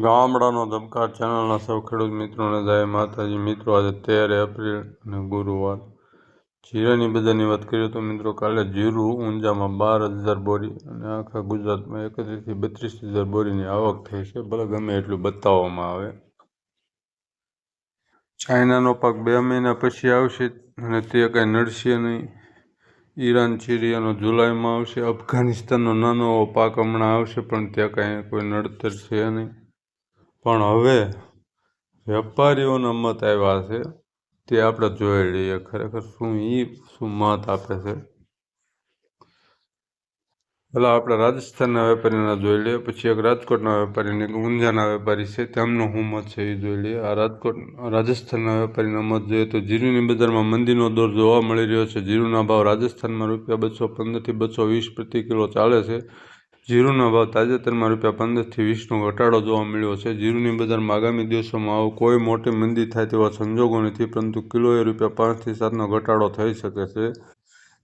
ગામડાનો ધબકાર ચેનલના સૌ ખેડૂત મિત્રોને જય માતાજી. મિત્રો, આજે તેર એપ્રિલ અને ગુરુવાર. જીરાની બજારની વાત કરીએ તો મિત્રો, કાલે જીરું ઊંઝામાં બાર હજાર બોરી અને આખા ગુજરાતમાં એકત્રીસથી બત્રીસ હજાર બોરીની આવક થઈ છે. ભલે ગમે એટલું બતાવવામાં આવે. ચાઇનાનો પાક બે મહિના પછી આવશે અને તે કંઈ નડશે નહીં. ઈરાન સિરિયાનો જુલાઈમાં આવશે. અફઘાનિસ્તાનનો નાનો પાક હમણાં આવશે, પણ ત્યાં કાંઈ કોઈ નડતર છે નહીં. પણ હવે વેપારીઓના મત આવ્યા છે તે આપણે જોઈ લઈએ. ખરેખર શું એ શું મત આપે છે? પહેલાં આપણે રાજસ્થાનના વેપારીના જોઈ લઈએ, પછી એક રાજકોટના વેપારીને એક ઊંઝાના વેપારી છે, તેમનો શું મત છે એ જોઈ લઈએ. આ રાજકોટ, રાજસ્થાનના વેપારીના મત જોઈએ તો જીરુની બજારમાં મંદીનો દોર જોવા મળી રહ્યો છે. જીરુના ભાવ રાજસ્થાનમાં રૂપિયા બસો પંદરથી બસો વીસ પ્રતિ કિલો ચાલે છે. જીરુનો ભાવ તાજેતરમાં રૂપિયા પંદરથી વીસનો ઘટાડો જોવા મળ્યો છે. જીરુની બજારમાં આગામી દિવસોમાં આવું કોઈ મોટી મંદી થાય તેવા સંજોગો નથી, પરંતુ કિલોએ રૂપિયા પાંચથી સાતનો ઘટાડો થઈ શકે છે.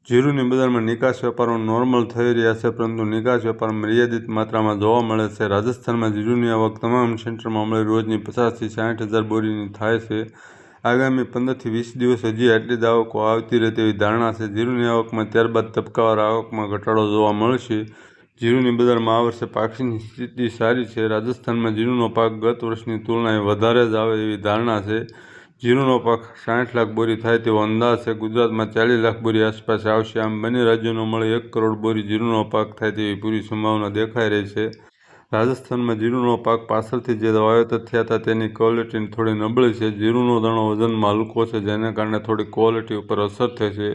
જીરુની બજારમાં નિકાસ વેપારો નોર્મલ થઈ રહ્યા છે, પરંતુ નિકાસ વેપાર મર્યાદિત માત્રામાં જોવા મળે છે. રાજસ્થાનમાં જીરુની આવક તમામ સેન્ટરમાં મળે, રોજની પચાસથી સાઠ હજાર બોરીની થાય છે. આગામી પંદરથી વીસ દિવસ હજી આટલી જ આવકો આવતી રહે તેવી ધારણા છે. જીરુની આવકમાં ત્યારબાદ તબક્કાવાર આવકમાં ઘટાડો જોવા મળશે. જીરુની બજારમાં આ વર્ષે પાકની સ્થિતિ સારી છે. રાજસ્થાનમાં જીરુનો પાક ગત વર્ષની તુલનાએ વધારે જ આવે એવી ધારણા છે. જીરુનો પાક સાઠ લાખ બોરી થાય તેવો અંદાજ છે. ગુજરાતમાં ચાલીસ લાખ બોરી આસપાસ આવશે. આમ બંને રાજ્યોનો મળે એક કરોડ બોરી જીરુનો પાક થાય તેવી પૂરી સંભાવના દેખાઈ રહી છે. રાજસ્થાનમાં જીરુનો પાક પાછળથી જે વાવેતર થયા હતા તેની ક્વોલિટી થોડી નબળી છે. જીરુનો દાણો વજનમાં હલકો છે, જેને કારણે થોડી ક્વોલિટી ઉપર અસર થશે.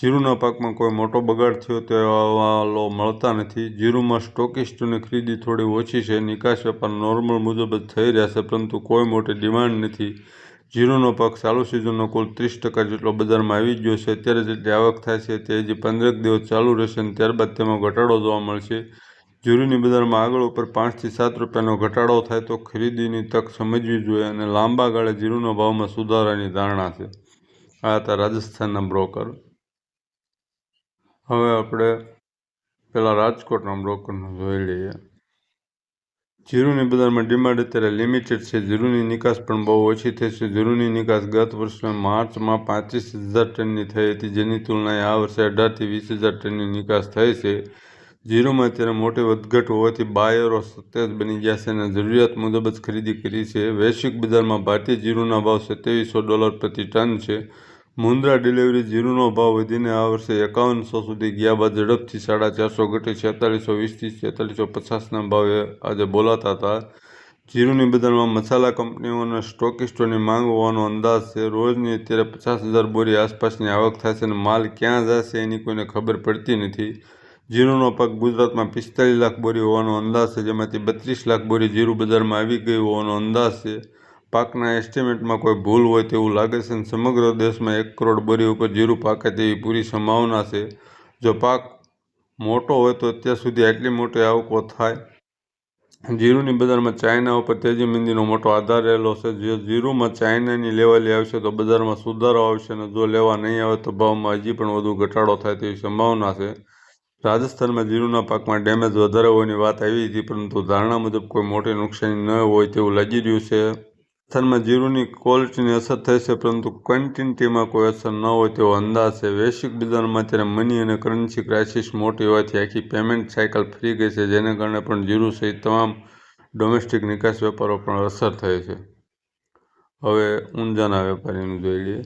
જીરુના પાકમાં કોઈ મોટો બગાડ થયો તેવા મળતા નથી. જીરુમાં સ્ટોકિસ્ટોની ખરીદી થોડી ઓછી છે. નિકાસ વેપાર નોર્મલ મુજબ જ થઈ રહ્યા છે, પરંતુ કોઈ મોટી ડિમાન્ડ નથી. જીરુનો પાક ચાલુ સિઝનનો કુલ ત્રીસ ટકા જેટલો બજારમાં આવી ગયો છે. અત્યારે જેટલી આવક થાય છે તે હજી પંદરેક દિવસ ચાલુ રહેશે અને ત્યારબાદ તેમાં ઘટાડો જોવા મળશે. જીરુની બજારમાં આગળ ઉપર પાંચથી સાત રૂપિયાનો ઘટાડો થાય તો ખરીદીની તક સમજવી જોઈએ અને લાંબા ગાળે જીરુના ભાવમાં સુધારાની ધારણા છે. આ હતા રાજસ્થાનના બ્રોકર. હવે આપણે પહેલાં રાજકોટના બ્રોકરનું જોઈ લઈએ. જીરુની બજારમાં ડિમાન્ડ અત્યારે લિમિટેડ છે. જીરુની નિકાસ પણ બહુ ઓછી થઈ છે. જીરુની નિકાસ ગત વર્ષના માર્ચમાં પાંત્રીસ હજાર ટનની થઈ હતી. જેની તુલનાએ આ વર્ષે અઢારથી વીસ હજાર ટનની નિકાસ થઈ છે. જીરુમાં અત્યારે મોટી વધઘટ હોવાથી બાયરો સતેજ બની ગયા છે અને જરૂરિયાત મુજબ જ ખરીદી કરી છે. વૈશ્વિક બજારમાં ભારતીય જીરુના ભાવ સત્યાવીસો ડોલર પ્રતિ ટન છે. મુન્દ્રા ડિલિવરી જીરુનો ભાવ વધીને આ વર્ષે એકાવનસો સુધી ગયા બાદ ઝડપથી સાડા ચારસો ઘટી છેતાલીસો વીસથી છેતાલીસો પચાસના ભાવે આજે બોલાતા હતા. જીરુની બજારમાં મસાલા કંપનીઓના સ્ટોકિસ્ટોની માંગ હોવાનો અંદાજ છે. રોજની અત્યારે પચાસ હજાર બોરી આસપાસની આવક છે અને માલ ક્યાં જશે એની કોઈને ખબર પડતી નથી. જીરુનો પાક ગુજરાતમાં પિસ્તાલીસ લાખ બોરી હોવાનો અંદાજ છે, જેમાંથી બત્રીસ લાખ બોરી જીરુ બજારમાં આવી ગઈ હોવાનો અંદાજ છે. પાકના એસ્ટિમેટમાં કોઈ ભૂલ હોય તેવું લાગે છે અને સમગ્ર દેશમાં એક કરોડ બોરી ઉપર જીરું પાકે તેવી પૂરી સંભાવના છે. જો પાક મોટો હોય તો અત્યાર સુધી આટલી મોટી આવકો થાય. જીરુની બજારમાં ચાઇના ઉપર તેજી મંદીનો મોટો આધાર રહેલો છે. જો જીરુમાં ચાઇનાની લેવાલી આવશે તો બજારમાં સુધારો આવશે અને જો લેવા નહીં આવે તો ભાવમાં હજી પણ વધુ ઘટાડો થાય તેવી સંભાવના છે. રાજસ્થાનમાં જીરુના પાકમાં ડેમેજ વધારે હોવાની વાત આવી હતી, પરંતુ ધારણા મુજબ કોઈ મોટી નુકસાની ન હોય તેવું લાગી રહ્યું છે. રાજસ્થાનમાં જીરુની ક્વોલિટીની અસર છે, પરંતુ ક્વોન્ટિટીમાં કોઈ અસર ન હોય તેવો અંદાજ છે. વૈશ્વિક બજારમાં અત્યારે મની અને કરન્સી ક્રાઇસિસ મોટી હોવાથી આખી પેમેન્ટ સાયકલ ફ્રી ગઈ છે, જેને કારણે પણ જીરુ સહિત તમામ ડોમેસ્ટિક નિકાસ વેપારો પણ અસર થઈ છે. હવે ઊંઝાના વેપારીનું જોઈ લઈએ.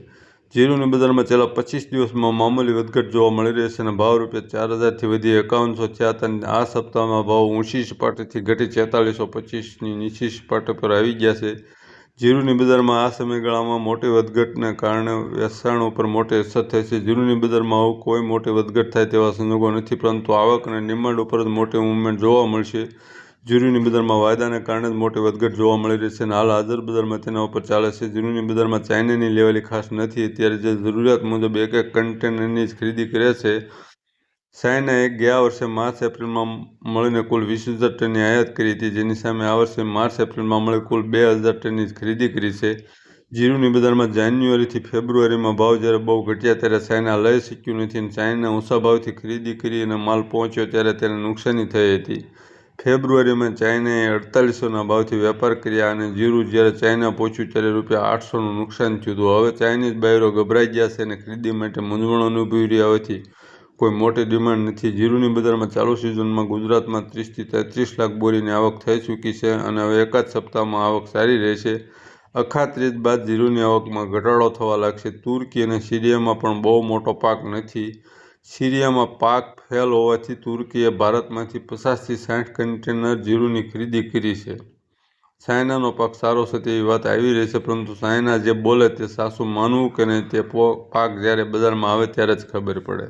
જીરુની બજારમાં છેલ્લા પચીસ દિવસમાં મામૂલી વધઘટ જોવા મળી રહી છે અને ભાવ રૂપિયા ચાર હજારથી વધી એકાવનસો થયા આ સપ્તાહમાં ભાવ ઊંચી સપાટીથી ઘટી છેતાલીસો પચીસની નીચી સપાટી પર આવી ગયા છે. જીરુની બજારમાં આ સમયગાળામાં મોટી વધઘટને કારણે વેચાણ ઉપર મોટી અસર થઈ છે. જીરુની બજારમાં આવું કોઈ મોટી વધઘટ થાય તેવા સંજોગો નથી, પરંતુ આવક અને ડિમાન્ડ ઉપર જ મોટી મૂવમેન્ટ જોવા મળશે. જીરુની બજારમાં વાયદાને કારણે જ મોટી વધઘટ જોવા મળી રહી છે અને હાલ હાજર બજારમાં તેના ઉપર ચાલે છે. જીરુની બજારમાં ચાઇનાની લેવાલી ખાસ નથી. અત્યારે જે જરૂરિયાત મુજબ એક એક કન્ટેનરની જ ખરીદી કરે છે ચાઇનાએ ગયા વર્ષે માર્ચ એપ્રિલમાં મળીને કુલ વીસ હજાર ટનની આયાત કરી હતી, જેની સામે આ વર્ષે માર્ચ એપ્રિલમાં મળી કુલ બે હજાર ટનની ખરીદી કરી છે. જીરુની બજારમાં જાન્યુઆરીથી ફેબ્રુઆરીમાં ભાવ જ્યારે બહુ ઘટ્યા ત્યારે ચાઇના લઈ શક્યું નથી અને ચાઇના ઊંચા ભાવથી ખરીદી કરી અને માલ પહોંચ્યો ત્યારે તેને નુકસાની થઈ હતી. ફેબ્રુઆરીમાં ચાઇનાએ અડતાલીસોના ભાવથી વેપાર કર્યા અને જીરું જ્યારે ચાઇના પહોંચ્યું ત્યારે રૂપિયા આઠસોનું નુકસાન થયું હતું. હવે ચાઇનીઝ બાયરો ગભરાઈ ગયા છે અને ખરીદી માટે મૂંઝવણ અનુભવી રહ્યા હોવાથી કોઈ મોટી ડિમાન્ડ નથી. જીરુની બજારમાં ચાલુ સિઝનમાં ગુજરાતમાં ત્રીસથી તેત્રીસ લાખ બોરીની આવક થઈ ચૂકી છે અને હવે એકાદ સપ્તાહમાં આવક સારી રહેશે. અખાત્રીજ બાદ જીરુની આવકમાં ઘટાડો થવા લાગશે. તુર્કી અને સિરિયામાં પણ બહુ મોટો પાક નથી. સિરિયામાં પાક ફેલ હોવાથી તુર્કીએ ભારતમાંથી પચાસથી સાઠ કન્ટેનર જીરુની ખરીદી કરી છે. સાયનાનો પાક સારો છે તેવી વાત આવી રહી છે, પરંતુ સાયના જે બોલે તે સાસુ માનવું કે નહીં તે પાક જ્યારે બજારમાં આવે ત્યારે જ ખબર પડે.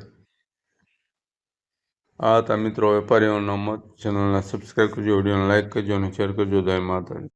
આ હતા મિત્રો વેપારીઓના મત ચેનલને સબસ્ક્રાઈબ કરજો, વિડીયોને લાઇક કરજો અને શેર કરજો. જય માતાજી.